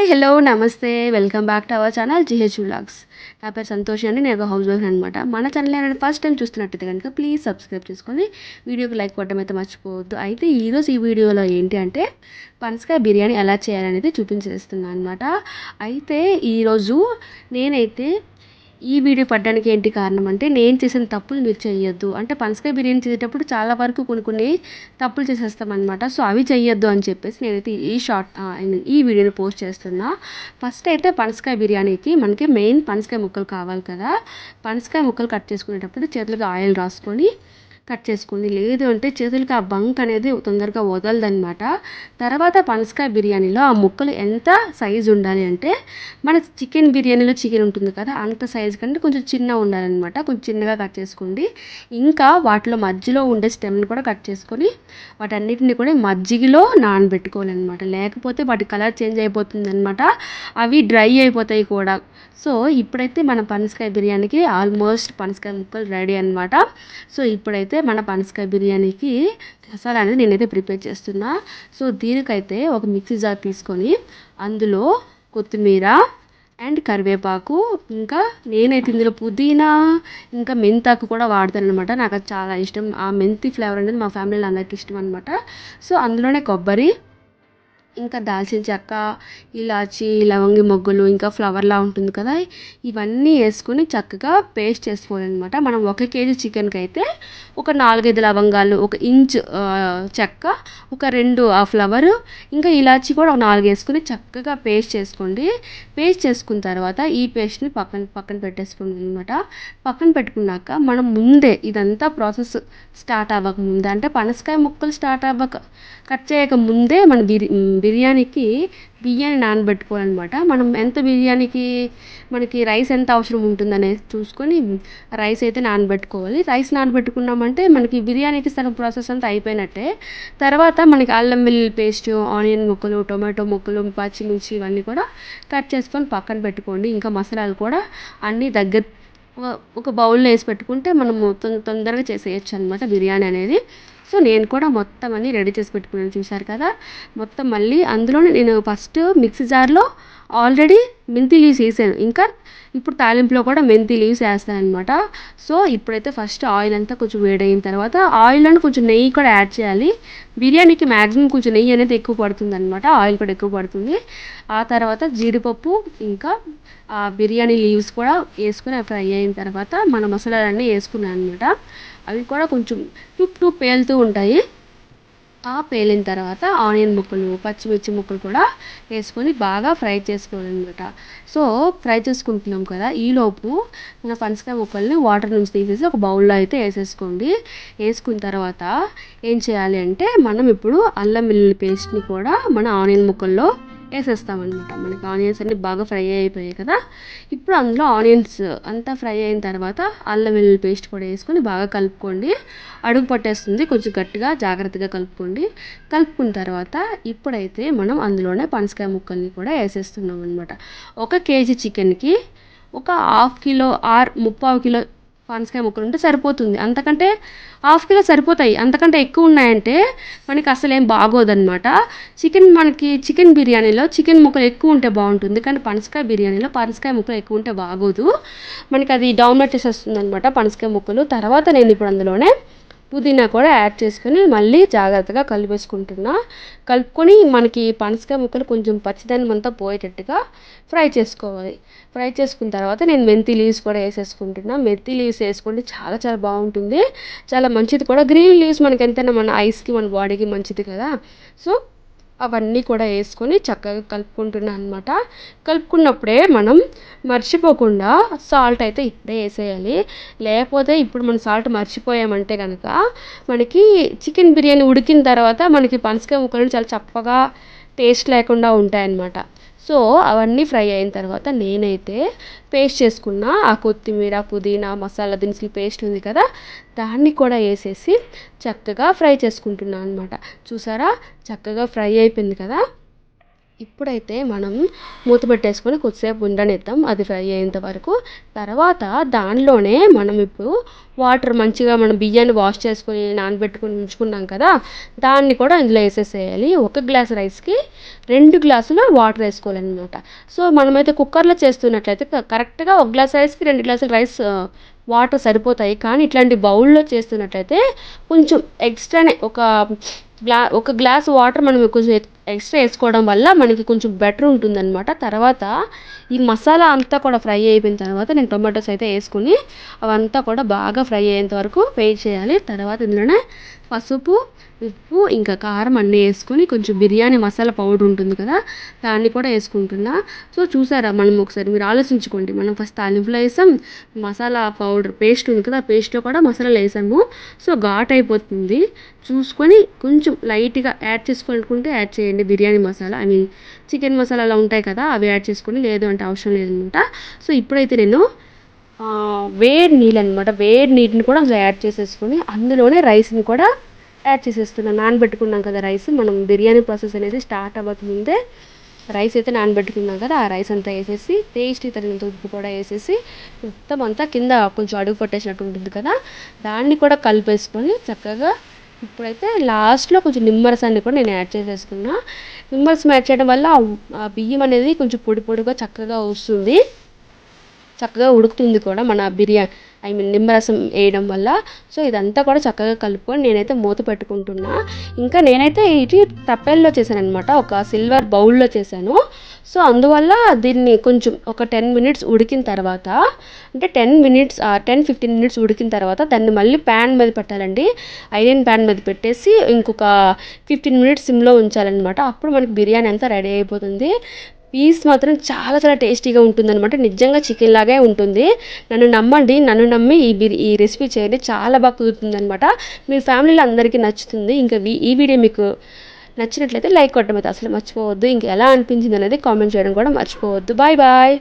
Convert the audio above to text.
Hi hello నమస్తే. Welcome back to our channel GH vlogs. నా పేరు సంతోష్ అండి నేను ఒక హౌస్ వైఫ్ అనమాట మన ఛానల్ నేను ఫస్ట్ టైం చూస్తున్నట్టయితే కనుక ప్లీజ్ సబ్స్క్రైబ్ చేసుకొని వీడియోకి లైక్ కొట్టడం అయితే మర్చిపోవద్దు. అయితే ఈరోజు ఈ వీడియోలో ఏంటి అంటే పనసకాయ బిర్యానీ ఎలా చేయాలనేది చూపించేస్తున్నాను అనమాట అయితే ఈరోజు నేనైతే ఈ వీడియో పడ్డానికి ఏంటి కారణం అంటే నేను చేసిన తప్పులు మీరు చేయొద్దు అంటే పనసకాయ బిర్యానీ చేసేటప్పుడు చాలా వరకు కొన్ని కొన్ని తప్పులు చేసేస్తామన్నమాట. సో అవి చేయొద్దు అని చెప్పేసి నేనైతే ఈ షార్ట్ ఈ వీడియోని పోస్ట్ చేస్తున్నా. ఫస్ట్ అయితే పనసకాయ బిర్యానీకి మనకి మెయిన్ పనసకాయ ముక్కలు కావాలి కదా. పనసకాయ ముక్కలు కట్ చేసుకునేటప్పుడు చేతులకు ఆయిల్ రాసుకొని కట్ చేసుకోండి లేదు అంటే చేతులకి ఆ బంక్ అనేది తొందరగా వదలదనమాట తర్వాత పనసకాయ బిర్యానీలో ఆ ముక్కలు ఎంత సైజు ఉండాలి అంటే మన చికెన్ బిర్యానీలో చికెన్ ఉంటుంది కదా అంత సైజు కంటే కొంచెం చిన్న ఉండాలన్నమాట. కొంచెం చిన్నగా కట్ చేసుకోండి ఇంకా వాటిలో మధ్యలో ఉండే స్టెమ్ని కూడా కట్ చేసుకొని వాటన్నిటిని కూడా మజ్జిగలో నానబెట్టుకోవాలన్నమాట. లేకపోతే వాటి కలర్ చేంజ్ అయిపోతుంది అనమాట అవి డ్రై అయిపోతాయి కూడా. సో ఇప్పుడైతే మన పనసకాయ బిర్యానీకి ఆల్మోస్ట్ పనసకాయ ముక్కలు రెడీ అనమాట సో ఇప్పుడైతే మన పనసకాయ బిర్యానీకి మసాలా అనేది నేనైతే ప్రిపేర్ చేస్తున్నా. సో దీనికైతే ఒక మిక్సీ జార్ తీసుకొని అందులో కొత్తిమీర అండ్ కరివేపాకు ఇంకా నేనైతే ఇందులో పుదీనా ఇంకా మెంతాకు కూడా వాడతాను అనమాట నాకు అది చాలా ఇష్టం. ఆ మెంతి ఫ్లేవర్ అనేది మా ఫ్యామిలీలో అందరికి ఇష్టం అనమాట సో అందులోనే కొబ్బరి ఇంకా దాల్చిన చెక్క ఇలాచీ లవంగి మొగ్గలు ఇంకా ఫ్లవర్లా ఉంటుంది కదా. ఇవన్నీ వేసుకొని చక్కగా పేస్ట్ చేసుకోవాలన్నమాట. మనం ఒక కేజీ చికెన్కి అయితే ఒక నాలుగైదు లవంగాలు ఒక ఇంచ్ చెక్క ఒక రెండు ఆ ఫ్లవర్ ఇంకా ఇలాచి కూడా ఒక నాలుగు వేసుకుని చక్కగా పేస్ట్ చేసుకోండి. పేస్ట్ చేసుకున్న తర్వాత ఈ పేస్ట్ని పక్కన పక్కన పెట్టేసుకోండి అనమాట పక్కన పెట్టుకున్నాక మనం ముందే ఇదంతా ప్రాసెస్ స్టార్ట్ అవ్వక ముందే అంటే పనసకాయ ముక్కలు స్టార్ట్ అవ్వక కట్ చేయక ముందే మన బిర్యా బిర్యానీకి బియ్యాన్ని నానబెట్టుకోవాలన్నమాట. మనం ఎంత బిర్యానీకి మనకి రైస్ ఎంత అవసరం ఉంటుందనేది చూసుకొని రైస్ అయితే నానబెట్టుకోవాలి. రైస్ నానబెట్టుకున్నామంటే మనకి బిర్యానీకి సగం ప్రాసెస్ అంతా అయిపోయినట్టే. తర్వాత మనకి అల్లం వెల్లుల్లి పేస్ట్ ఆనియన్ ముక్కలు టొమాటో ముక్కలు పచ్చిమిర్చి ఇవన్నీ కూడా కట్ చేసుకొని పక్కన పెట్టుకోండి. ఇంకా మసాలాలు కూడా అన్నీ దగ్గర ఒక బౌల్లో వేసి పెట్టుకుంటే మనము తొందరగా చేసేయచ్చు అనమాట బిర్యానీ అనేది. సో నేను కూడా మొత్తం అన్నీ రెడీ చేసి పెట్టుకున్నాను చూశారు కదా? మొత్తం మళ్ళీ అందులోనే నేను ఫస్ట్ మిక్సీ జార్లో ఆల్రెడీ మెంతి లీవ్స్ వేసాను. ఇంకా ఇప్పుడు తాలింపులో కూడా మెంతి లీవ్స్ వేస్తాను అనమాట సో ఇప్పుడైతే ఫస్ట్ ఆయిల్ అంతా కొంచెం వేడైన తర్వాత ఆయిల్లోనే కొంచెం నెయ్యి కూడా యాడ్ చేయాలి. బిర్యానీకి మ్యాక్సిమం కొంచెం నెయ్యి అనేది ఎక్కువ పడుతుంది అనమాట ఆయిల్ కూడా ఎక్కువ పడుతుంది. ఆ తర్వాత జీడిపప్పు ఇంకా ఆ బిర్యానీ లీవ్స్ కూడా వేసుకుని ఫ్రై అయిన తర్వాత మన మసాలాలన్నీ వేసుకున్నాను అనమాట అవి కూడా కొంచెం టూప్ టూప్ పేలుతూ ఉంటాయి. పేలిన తర్వాత ఆనియన్ ముక్కలు పచ్చిమిర్చి ముక్కలు కూడా వేసుకొని బాగా ఫ్రై చేసుకోవాలన్నమాట. సో ఫ్రై చేసుకుంటున్నాం కదా ఈలోపు మన పనసకాయ ముక్కల్ని వాటర్ నుంచి తీసేసి ఒక బౌల్లో అయితే వేసేసుకోండి. వేసుకున్న తర్వాత ఏం చేయాలి అంటే మనం ఇప్పుడు అల్లం వెల్లుల్లి పేస్ట్ని కూడా మన ఆనియన్ ముక్కల్లో వేసేస్తామన్నమాట. మనకి ఆనియన్స్ అన్నీ బాగా ఫ్రై అయిపోయాయి కదా. ఇప్పుడు అందులో ఆనియన్స్ అంతా ఫ్రై అయిన తర్వాత అల్లం వెల్లుల్లి పేస్ట్ కూడా వేసుకొని బాగా కలుపుకోండి. అడుగు పట్టేస్తుంది. కొంచెం గట్టిగా జాగ్రత్తగా కలుపుకోండి. కలుపుకున్న తర్వాత ఇప్పుడైతే మనం అందులోనే పనసకాయ ముక్కల్ని కూడా వేసేస్తున్నాం అనమాట ఒక కేజీ చికెన్కి ఒక హాఫ్ కిలో ఆర్ ముప్పావు కిలో పనసకాయ ముక్కలు ఉంటే సరిపోతుంది. అంతకంటే హాఫ్ కిలో సరిపోతాయి. అంతకంటే ఎక్కువ ఉన్నాయంటే మనకి అసలు ఏం బాగోదన్నమాట. చికెన్ మనకి చికెన్ బిర్యానీలో చికెన్ ముక్కలు ఎక్కువ ఉంటే బాగుంటుంది. కానీ పనసకాయ బిర్యానీలో పనసకాయ ముక్కలు ఎక్కువ ఉంటే బాగోదు. మనకి అది డౌన్లోడ్ చేసేస్తుంది అనమాట పనసకాయ ముక్కలు. తర్వాత నేను ఇప్పుడు అందులోనే పుదీనా కూడా యాడ్ చేసుకొని మళ్ళీ జాగ్రత్తగా కలిపేసుకుంటున్నా. కలుపుకొని మనకి పనసకాయ ముక్కలు కొంచెం పచ్చిదనం అంతా పోయేటట్టుగా ఫ్రై చేసుకోవాలి. ఫ్రై చేసుకున్న తర్వాత నేను మెంతి లీవ్స్ కూడా వేసేసుకుంటున్నా. మెంతి లీవ్స్ వేసుకుంటే చాలా చాలా బాగుంటుంది. చాలా మంచిది కూడా. గ్రీన్ లీవ్స్ మనకి ఎంతైనా మన ఐస్కి మన బాడీకి మంచిది కదా. సో అవన్నీ కూడా వేసుకొని చక్కగా కలుపుకుంటున్నాను అనమాట కలుపుకున్నప్పుడే మనం మర్చిపోకుండా సాల్ట్ అయితే ఇప్పుడే వేసేయాలి. లేకపోతే ఇప్పుడు మనం సాల్ట్ మర్చిపోయామంటే కనుక మనకి చికెన్ బిర్యానీ ఉడికిన తర్వాత మనకి పనసకాయ ముక్కలు చాలా చప్పగా టేస్ట్ లేకుండా ఉంటాయన్నమాట. సో అవన్నీ ఫ్రై అయిన తర్వాత నేనైతే పేస్ట్ చేసుకున్న ఆ కొత్తిమీర పుదీనా మసాలా దినుసులు పేస్ట్ ఉంది కదా దాన్ని కూడా వేసేసి చక్కగా ఫ్రై చేసుకుంటున్నాను అనమాట చూసారా? చక్కగా ఫ్రై అయిపోయింది కదా? ఇప్పుడైతే మనం మూత పెట్టేసుకొని కొద్దిసేపు ఉండనిద్దాం. అది ఫ్రై అయ్యేంత వరకు. తర్వాత దానిలోనే మనం ఇప్పుడు వాటర్ మంచిగా మనం బియ్యాన్ని వాష్ చేసుకొని నానబెట్టుకొని ఉంచుకున్నాం కదా దాన్ని కూడా ఇందులో వేసేసేయాలి. ఒక గ్లాస్ రైస్కి రెండు గ్లాసులు వాటర్ వేసుకోవాలన్నమాట. సో మనమైతే కుక్కర్లో చేస్తున్నట్లయితే కరెక్ట్గా ఒక గ్లాస్ రైస్కి రెండు గ్లాసులు రైస్ వాటర్ సరిపోతాయి. కానీ ఇట్లాంటి బౌల్లో చేస్తున్నట్లయితే కొంచెం ఎక్స్ట్రానే ఒక గ్లా ఒక గ్లాస్ వాటర్ మనం కొంచెం ఎక్స్ట్రా వేసుకోవడం వల్ల మనకి కొంచెం బెటర్ ఉంటుందన్నమాట. తర్వాత ఈ మసాలా అంతా కూడా ఫ్రై అయిపోయిన తర్వాత నేను టొమాటోస్ అయితే వేసుకుని అవంతా కూడా బాగా ఫ్రై అయ్యేంత వరకు వెయిట్ చేయాలి తర్వాత ఇందులోనే పసుపు ఉప్పు ఇంకా కారం అన్నీ వేసుకొని కొంచెం బిర్యానీ మసాలా పౌడర్ ఉంటుంది కదా దాన్ని కూడా వేసుకుంటున్నా. సో చూసారా మనం ఒకసారి మీరు ఆలోచించుకోండి. మనం ఫస్ట్ తాలింపులో వేసాం మసాలా పౌడర్ పేస్ట్ ఉంది కదా ఆ పేస్ట్లో కూడా మసాలాలు వేసాము. సో ఘాట్ అయిపోతుంది. చూసుకొని కొంచెం లైట్గా యాడ్ చేసుకుంటే యాడ్ చేయండి. Biryani masala I mean chicken masala అలా ఉంటాయి కదా అవి యాడ్ చేసుకొని లేదు అంటే అవసరం లేదనమాట. సో ఇప్పుడైతే నేను వేడి నీళ్ళు అనమాట వేడి నీటిని కూడా యాడ్ చేసేసుకొని అందులోనే రైస్ని కూడా యాడ్ చేసేస్తున్నాను నానబెట్టుకున్నాం కదా రైస్. మనం బిర్యానీ ప్రాసెస్ అనేది స్టార్ట్ అవ్వకముందే రైస్ అయితే నానబెట్టుకున్నాం కదా ఆ రైస్ అంతా వేసేసి టేస్టీ తగినంత ఉప్పు కూడా వేసేసి మొత్తం అంతా కింద కొంచెం అడుగు పట్టేసినట్టు ఉంటుంది కదా దాన్ని కూడా కలిపేసుకొని చక్కగా ఇప్పుడైతే లాస్ట్లో కొంచెం నిమ్మరసాన్ని కూడా నేను యాడ్ చేసేసుకున్నా. నిమ్మరసం యాడ్ చేయడం వల్ల ఆ బియ్యం అనేది కొంచెం పొడి పొడిగా చక్కగా వస్తుంది. చక్కగా ఉడుకుతుంది కూడా మన బిర్యానీ ఐ మీన్ నిమ్మరసం వేయడం వల్ల. సో ఇదంతా కూడా చక్కగా కలుపుకొని నేనైతే మూత పెట్టుకుంటున్నా. ఇంకా నేనైతే ఇది తప్పెల్లో చేశాను అనమాట ఒక సిల్వర్ బౌల్లో చేశాను. సో అందువల్ల దీన్ని కొంచెం ఒక టెన్ మినిట్స్ ఉడికిన తర్వాత అంటే ten minutes ten fifteen minutes ఉడికిన తర్వాత దాన్ని మళ్ళీ ప్యాన్ మీద పెట్టాలండి. ఐరన్ ప్యాన్ మీద పెట్టేసి ఇంకొక ఫిఫ్టీన్ మినిట్స్ సిమ్లో ఉంచాలన్నమాట. అప్పుడు మనకి బిర్యానీ అంతా రెడీ అయిపోతుంది. పీస్ మాత్రం చాలా చాలా టేస్టీగా ఉంటుందన్నమాట. నిజంగా చికెన్ లాగే ఉంటుంది. నన్ను నమ్మండి నన్ను నమ్మి ఈ ఈ రెసిపీ చేయండి. చాలా బాగా కుదురుతుంది అనమాట మీ ఫ్యామిలీలో అందరికీ నచ్చుతుంది. ఇంకా ఈ వీడియో మీకు నచ్చినట్లయితే లైక్ కొట్టడం అసలు మర్చిపోవద్దు. ఇంకా ఎలా అనిపించింది అనేది కామెంట్ చేయడం కూడా మర్చిపోవద్దు. Bye bye.